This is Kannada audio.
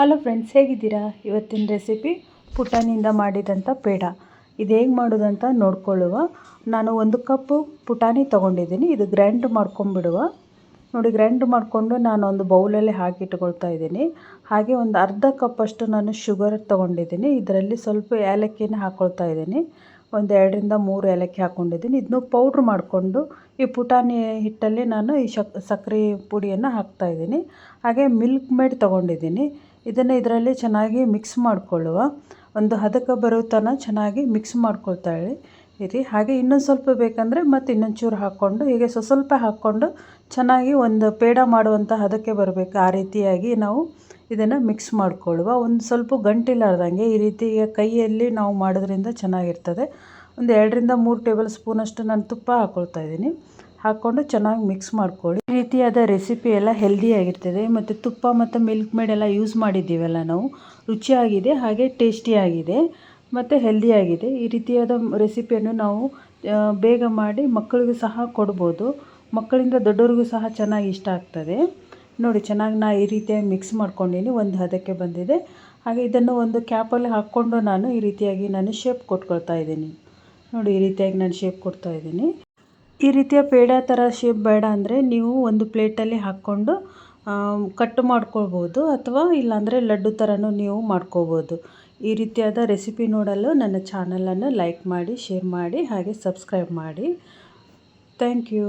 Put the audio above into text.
ಹಲೋ ಫ್ರೆಂಡ್ಸ್ ಹೇಗಿದ್ದೀರಾ? ಇವತ್ತಿನ ರೆಸಿಪಿ ಪುಟಾಣಿಯಿಂದ ಮಾಡಿದಂಥ ಪೇಡ. ಇದು ಹೇಗೆ ಮಾಡೋದಂತ ನೋಡ್ಕೊಳ್ಳುವ. ನಾನು ಒಂದು ಕಪ್ಪು ಪುಟಾಣಿ ತೊಗೊಂಡಿದ್ದೀನಿ. ಇದು ಗ್ರೈಂಡ್ ಮಾಡ್ಕೊಂಬಿಡುವ ನೋಡಿ ಗ್ರೈಂಡ್ ಮಾಡಿಕೊಂಡು ನಾನು ಒಂದು ಬೌಲಲ್ಲಿ ಹಾಕಿ ಇಟ್ಕೊಳ್ತಾ ಇದ್ದೀನಿ. ಹಾಗೆ ಒಂದು ಅರ್ಧ ಕಪ್ಪಷ್ಟು ನಾನು ಶುಗರ್ ತೊಗೊಂಡಿದ್ದೀನಿ. ಇದರಲ್ಲಿ ಸ್ವಲ್ಪ ಏಲಕ್ಕಿನ ಹಾಕ್ಕೊಳ್ತಾ ಇದ್ದೀನಿ. ಒಂದು ಎರಡರಿಂದ ಮೂರು ಏಲಕ್ಕಿ ಹಾಕ್ಕೊಂಡಿದ್ದೀನಿ ಇದನ್ನು ಪೌಡ್ರ್ ಮಾಡಿಕೊಂಡು ಈ ಪುಟಾಣಿ ಹಿಟ್ಟಲ್ಲಿ ನಾನು ಈ ಶಕ್ ಸಕ್ಕರೆ ಪುಡಿಯನ್ನು ಹಾಕ್ತಾಯಿದ್ದೀನಿ ಹಾಗೆ ಮಿಲ್ಕ್ ಮೇಡ್ ತೊಗೊಂಡಿದ್ದೀನಿ. ಇದನ್ನು ಇದರಲ್ಲಿ ಚೆನ್ನಾಗಿ ಮಿಕ್ಸ್ ಮಾಡಿಕೊಳ್ಳುವ. ಒಂದು ಹದಕ್ಕೆ ಬರೋ ತನಕ ಚೆನ್ನಾಗಿ ಮಿಕ್ಸ್ ಮಾಡ್ಕೊಳ್ತಾ ಇರಿ. ಹಾಗೆ ಇನ್ನೊಂದು ಸ್ವಲ್ಪ ಬೇಕಂದರೆ ಮತ್ತು ಇನ್ನೊಂದು ಚೂರು ಹಾಕ್ಕೊಂಡು, ಹೀಗೆ ಸ್ವ ಸ್ವಲ್ಪ ಹಾಕ್ಕೊಂಡು ಚೆನ್ನಾಗಿ ಒಂದು ಪೇಡ ಮಾಡುವಂಥ ಹದಕ್ಕೆ ಬರಬೇಕು. ಆ ರೀತಿಯಾಗಿ ನಾವು ಇದನ್ನು ಮಿಕ್ಸ್ ಮಾಡಿಕೊಳ್ಳುವ. ಒಂದು ಸ್ವಲ್ಪ ಗಂಟಿಲಾರ್ದಂಗೆ ಈ ರೀತಿ ಕೈಯಲ್ಲಿ ನಾವು ಮಾಡೋದ್ರಿಂದ ಚೆನ್ನಾಗಿರ್ತದೆ. ಒಂದು ಎರಡರಿಂದ ಮೂರು ಟೇಬಲ್ ಸ್ಪೂನಷ್ಟು ನಾನು ತುಪ್ಪ ಹಾಕ್ಕೊಳ್ತಾ ಇದ್ದೀನಿ. ಹಾಕ್ಕೊಂಡು ಚೆನ್ನಾಗಿ ಮಿಕ್ಸ್ ಮಾಡ್ಕೊಳ್ಳಿ. ರೀತಿಯಾದ ರೆಸಿಪಿ ಎಲ್ಲ ಹೆಲ್ದಿಯಾಗಿರ್ತದೆ ಮತ್ತು ತುಪ್ಪ ಮತ್ತು ಮಿಲ್ಕ್ ಮೇಡ್ ಎಲ್ಲ ಯೂಸ್ ಮಾಡಿದ್ದೀವಲ್ಲ ನಾವು. ರುಚಿಯಾಗಿದೆ, ಹಾಗೆ ಟೇಸ್ಟಿಯಾಗಿದೆ ಮತ್ತು ಹೆಲ್ದಿಯಾಗಿದೆ ಈ ರೀತಿಯಾದ ರೆಸಿಪಿಯನ್ನು ನಾವು ಬೇಗ ಮಾಡಿ ಮಕ್ಕಳಿಗೂ ಸಹ ಕೊಡ್ಬೋದು. ಮಕ್ಕಳಿಂದ ದೊಡ್ಡವ್ರಿಗೂ ಸಹ ಚೆನ್ನಾಗಿ ಇಷ್ಟ ಆಗ್ತದೆ. ನೋಡಿ, ಚೆನ್ನಾಗಿ ನಾ ಈ ರೀತಿಯಾಗಿ ಮಿಕ್ಸ್ ಮಾಡ್ಕೊಂಡಿನಿ. ಒಂದು ಹದಕ್ಕೆ ಬಂದಿದೆ. ಹಾಗೆ ಇದನ್ನು ಒಂದು ಕ್ಯಾಪಲ್ಲಿ ಹಾಕ್ಕೊಂಡು ನಾನು ಈ ರೀತಿಯಾಗಿ ನಾನು ಶೇಪ್ ಕೊಟ್ಕೊಳ್ತಾ ಇದ್ದೀನಿ. ನೋಡಿ, ಈ ರೀತಿಯಾಗಿ ನಾನು ಶೇಪ್ ಕೊಡ್ತಾ ಇದ್ದೀನಿ. ಈ ರೀತಿಯ ಪೇಡ ಥರ ಶೇಪ್ ಬೇಡ ಅಂದರೆ ನೀವು ಒಂದು ಪ್ಲೇಟಲ್ಲಿ ಹಾಕ್ಕೊಂಡು ಕಟ್ ಮಾಡ್ಕೊಳ್ಬೋದು ಅಥವಾ ಇಲ್ಲಾಂದರೆ ಲಡ್ಡು ಥರನೂ ನೀವು ಮಾಡ್ಕೋಬೋದು ಈ ರೀತಿಯಾದ ರೆಸಿಪಿ ನೋಡಲು ನನ್ನ ಚಾನಲನ್ನು ಲೈಕ್ ಮಾಡಿ ಶೇರ್ ಮಾಡಿ, ಹಾಗೆ ಸಬ್ಸ್ಕ್ರೈಬ್ ಮಾಡಿ. Thank you